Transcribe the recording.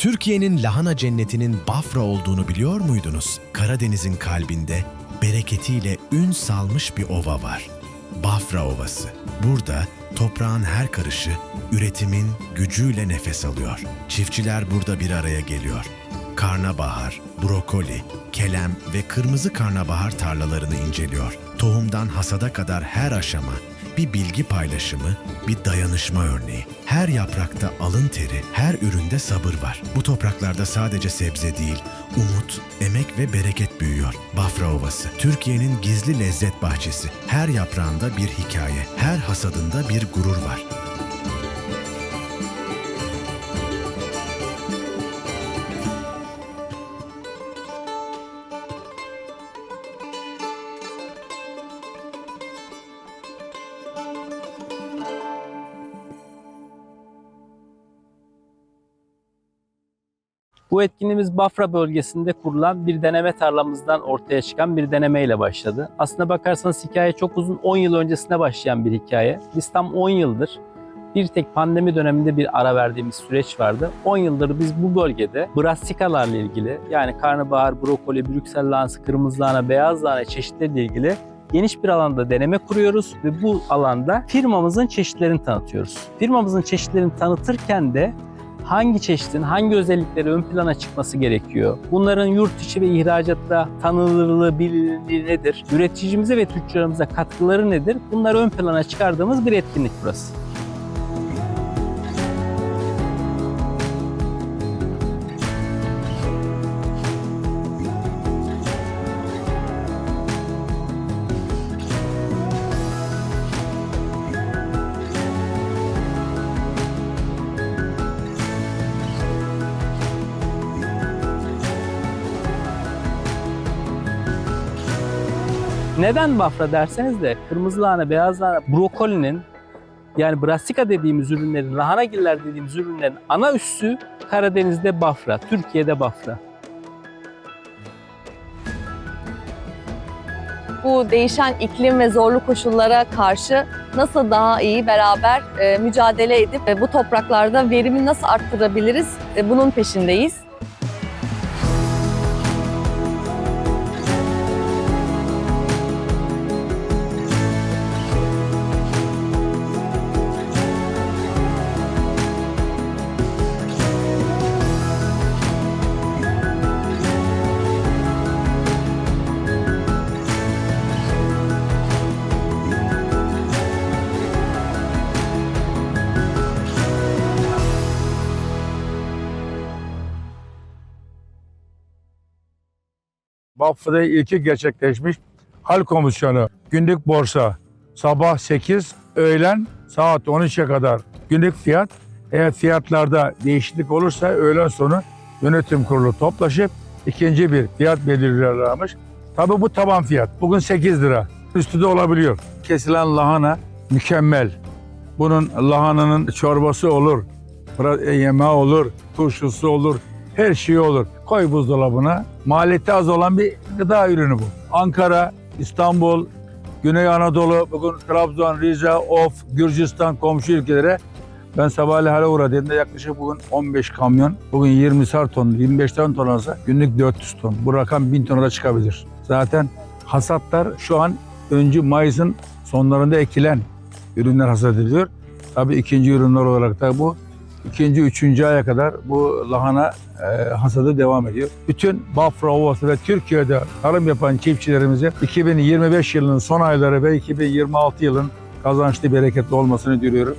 Türkiye'nin lahana cennetinin Bafra olduğunu biliyor muydunuz? Karadeniz'in kalbinde bereketiyle ün salmış bir ova var. Bafra Ovası. Burada toprağın her karışı üretimin gücüyle nefes alıyor. Çiftçiler burada bir araya geliyor. Karnabahar, brokoli, kelem ve kırmızı karnabahar tarlalarını inceliyor. Tohumdan hasada kadar her aşama bir bilgi paylaşımı, bir dayanışma örneği. Her yaprakta alın teri, her üründe sabır var. Bu topraklarda sadece sebze değil, umut, emek ve bereket büyüyor. Bafra Ovası, Türkiye'nin gizli lezzet bahçesi. Her yaprağında bir hikaye, her hasadında bir gurur var. Bu etkinliğimiz Bafra bölgesinde kurulan bir deneme tarlamızdan ortaya çıkan bir denemeyle başladı. Aslına bakarsanız hikaye çok uzun 10 yıl öncesine başlayan bir hikaye. Biz tam 10 yıldır bir tek pandemi döneminde bir ara verdiğimiz süreç vardı. 10 yıldır biz bu bölgede brassikalarla ilgili yani karnabahar, brokoli, brüksel lahanası, kırmızı lahana, beyaz lahana çeşitleriyle ilgili geniş bir alanda deneme kuruyoruz ve bu alanda firmamızın çeşitlerini tanıtıyoruz. Firmamızın çeşitlerini tanıtırken de hangi çeşitin hangi özellikleri ön plana çıkması gerekiyor? Bunların yurt içi ve ihracatta tanınırlığı, bilinirliği nedir? Üreticimize ve tüccarımıza katkıları nedir? Bunları ön plana çıkardığımız bir etkinlik burası. Neden bafra derseniz de kırmızı lahana, beyaz lahana, brokolinin yani brassica dediğimiz ürünlerin, lahanagiller dediğimiz ürünlerin ana üssü Karadeniz'de bafra, Türkiye'de bafra. bu değişen iklim ve zorlu koşullara karşı nasıl daha iyi beraber e, mücadele edip e, bu topraklarda verimi nasıl arttırabiliriz e, bunun peşindeyiz. Bafra'da ilki gerçekleşmiş hal komisyonu günlük borsa sabah 8 öğlen saat 13'e kadar günlük fiyat eğer fiyatlarda değişiklik olursa öğlen sonu yönetim kurulu toplaşıp ikinci bir fiyat belirliyorlarmış. Tabi bu taban fiyat. Bugün 8 lira. Üstü de olabiliyor. Kesilen lahana mükemmel. Bunun lahananın çorbası olur, yemeği olur, turşusu olur, her şey olur. Koy buzdolabına. Maliyeti az olan bir gıda ürünü bu. Ankara, İstanbul, Güney Anadolu, bugün Trabzon, Rize, Of, Gürcistan komşu ülkelere ben sabahleyin hala uğradığımda yaklaşık bugün 15 kamyon, bugün 20 sar ton, 25 ton ton olsa günlük 400 ton. Bu rakam 1000 tona da çıkabilir. Zaten hasatlar şu an öncü Mayıs'ın sonlarında ekilen ürünler hasat ediliyor. Tabii ikinci ürünler olarak da bu ikinci, üçüncü aya kadar bu lahana e, hasadı devam ediyor. Bütün Bafra Ovası ve Türkiye'de tarım yapan çiftçilerimize 2025 yılının son ayları ve 2026 yılın kazançlı, bereketli olmasını diliyorum.